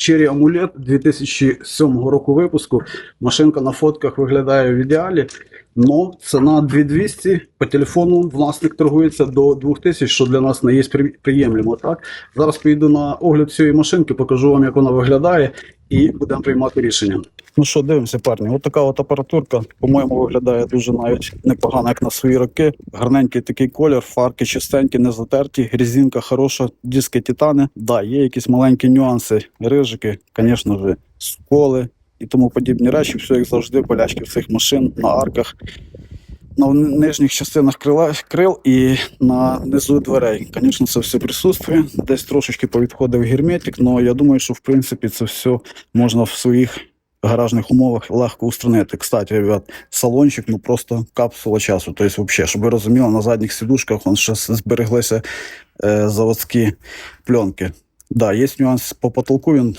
Cherry Амулет 2007 року випуску. Машинка на фотках виглядає в ідеалі. Но ціна 2200 по телефону власник торгується до 2000, що для нас не є при- приємлемо. Так? Зараз поїду на огляд цієї машинки, покажу вам, як вона виглядає, і будемо приймати рішення. Ну що, дивимося, парні. От така от апаратурка, по-моєму, виглядає дуже навіть непогано, як на свої роки. Гарненький такий колір, фарки чистенькі, не затерті, резинка хороша, диски титани. Да, є якісь маленькі нюанси, рижики, звісно ж, сколи і тому подібні речі. Все як завжди, болячки цих машин на арках. На нижніх частинах крила, крил і на низу дверей. Звісно, це все присутствує. Десь трошечки повідходив герметик, але я думаю, що в принципі це все можна в своїх гаражних умовах легко устранити. Кстати, ребят, салончик, ну просто капсула часу. Тобто, взагалі, щоб ви розуміли, на задніх сідушках он ще збереглися е, заводські пленки. Да, є нюанс по потолку, він